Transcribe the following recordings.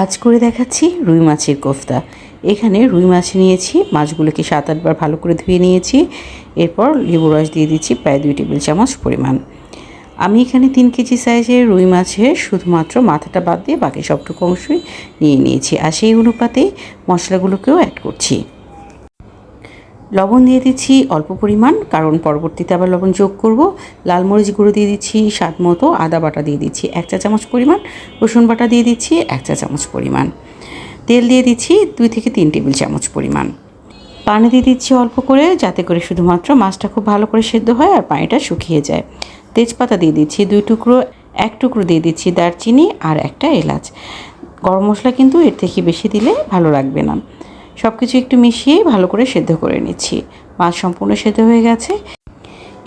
আজ করে দেখাচ্ছি রুই মাছের কোফতা। এখানে রুই মাছ নিয়েছি, মাছগুলোকে সাত আটবার ভালো করে ধুয়ে নিয়েছি। এরপর লেবু রস দিয়ে দিচ্ছি প্রায় দুই টেবিল চামচ পরিমাণ। আমি এখানে তিন কেজি সাইজের রুই মাছের শুধুমাত্র মাথাটা বাদ দিয়ে বাকি সবটুকু অংশই নিয়ে নিয়েছি। আর সেই অনুপাতে মশলাগুলোকেও অ্যাড করছি। লবণ দিয়ে দিচ্ছি, অল্প পরিমাণ, কারণ পরবর্তীতে আবার লবণ যোগ করব। লাল মরিচ গুঁড়ো দিয়ে দিচ্ছি, স্বাদ মতো আদা বাটা দিয়ে দিচ্ছি, এক চা চামচ পরিমাণ। রসুন বাটা দিয়ে দিচ্ছি, এক চা চামচ পরিমাণ। তেল দিয়ে দিচ্ছি, দুই থেকে তিন টেবিল চামচ পরিমাণ। পানি দিয়ে দিচ্ছি অল্প করে, যাতে করে শুধুমাত্র মাছটা খুব ভালো করে সেদ্ধ হয় আর পানিটা শুকিয়ে যায়। তেজপাতা দিয়ে দিচ্ছি দুই টুকরো, এক টুকরো দিয়ে দিচ্ছি দারচিনি আর একটা এলাচ। গরম মশলা কিন্তু এর থেকে বেশি দিলে ভালো লাগবে না। সব কিছু একটু মিশিয়ে ভালো করে সেদ্ধ করে নিচ্ছি। মাছ সম্পূর্ণ সেদ্ধ হয়ে গেছে।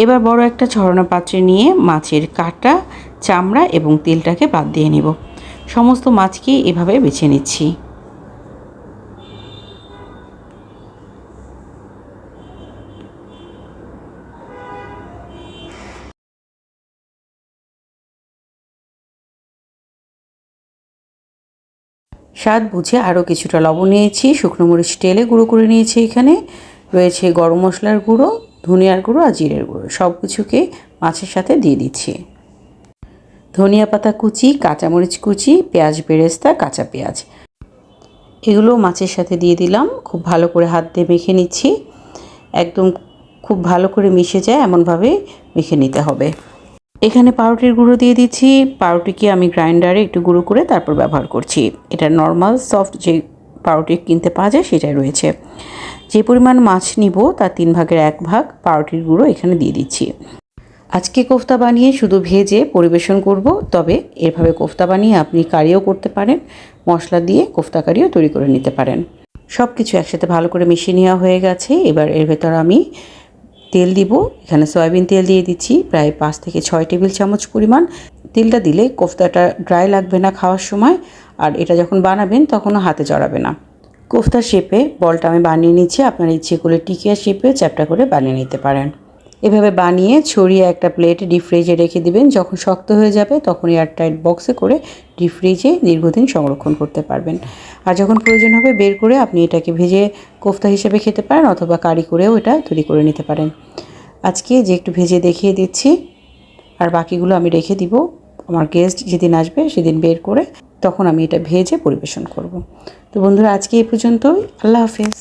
এবার বড় একটা ছড়ানো পাত্রে নিয়ে মাছের কাটা, চামড়া এবং তেলটাকে বাদ দিয়ে নেব। সমস্ত মাছকে এভাবে বেছে নিচ্ছি। স্বাদ বুঝে আরও কিছুটা লবণ নিয়েছি, শুকনো মরিচ টেলে গুঁড়ো করে নিয়েছি এখানে। রয়েছে গরম মশলার গুঁড়ো, ধনিয়ার গুঁড়ো আর জিরের গুঁড়ো সব কিছুকে মাছের সাথে দিয়ে দিচ্ছি। ধনিয়া পাতা কুচি, কাঁচামরিচ কুচি, পেঁয়াজ বেরেস্তা, কাঁচা পেঁয়াজ। এগুলো মাছের সাথে দিয়ে দিলাম, খুব ভালো করে হাত দিয়ে মেখে নিচ্ছি। একদম খুব ভালো করে মিশে যায়, এমনভাবে মেখে নিতে হবে। এখানে পাউরুটির গুঁড়ো দিয়ে দিচ্ছি। পাউরুটিকে আমি গ্রাইন্ডারে একটু গুঁড়ো করে তারপর ব্যবহার করছি। এটা নর্মাল, সফট যে পাউরুটি কিনতে পাওয়া যায় সেটাই রয়েছে। যে পরিমাণ মাছ নিব, তার তিন ভাগের এক ভাগ পাউরুটির গুঁড়ো এখানে দিয়ে দিচ্ছি। আজকে কোফতা বানিয়ে শুধু ভেজে পরিবেশন করব, তবে এভাবে কোফতা বানিয়ে আপনি কারিও করতে পারেন, মশলা দিয়ে কোফতা কারিও তৈরি করে নিতে পারেন। সব কিছু একসাথে ভালো করে মিশিয়ে নেওয়া হয়ে গেছে। এবার এর ভেতর আমি তেল দিব। এখানে সয়াবিন তেল দিয়ে দিচ্ছি। প্রায় পাঁচ থেকে ছয় টেবিল চামচ পরিমাণ। তেলটা দিলে কোফতাটা ড্রাই লাগবে না খাওয়ার সময়। আর এটা যখন বানাবেন, তখনও হাতে জড়াবে না। কোফতার শেপে বলটা আমি বানিয়ে নিচ্ছি। আপনার ইচ্ছে করলে টিকিয়া শেপে চ্যাপটা করে বানিয়ে নিতে পারেন। এভাবে বানিয়ে ছড়িয়ে একটা প্লেট ডিপ ফ্রিজে রেখে দিবেন। যখন শক্ত হয়ে যাবে, তখন এয়ারটাইট বক্সে করে ডিপ ফ্রিজে দীর্ঘদিন সংরক্ষণ করতে পারবেন। আর যখন প্রয়োজন হবে, বের করে আপনি এটাকে ভেজে কোফতা হিসেবে খেতে পারেন অথবা কারি করেও এটা তৈরি করে নিতে পারেন। আজকে যে একটু ভেজে দেখিয়ে দিচ্ছি, আর বাকিগুলো আমি রেখে দিব। আমার গেস্ট যেদিন আসবে, সেদিন বের করে তখন আমি এটা ভেজে পরিবেশন করব। তো বন্ধুরা, আজকে এই পর্যন্তই। আল্লাহ হাফেজ।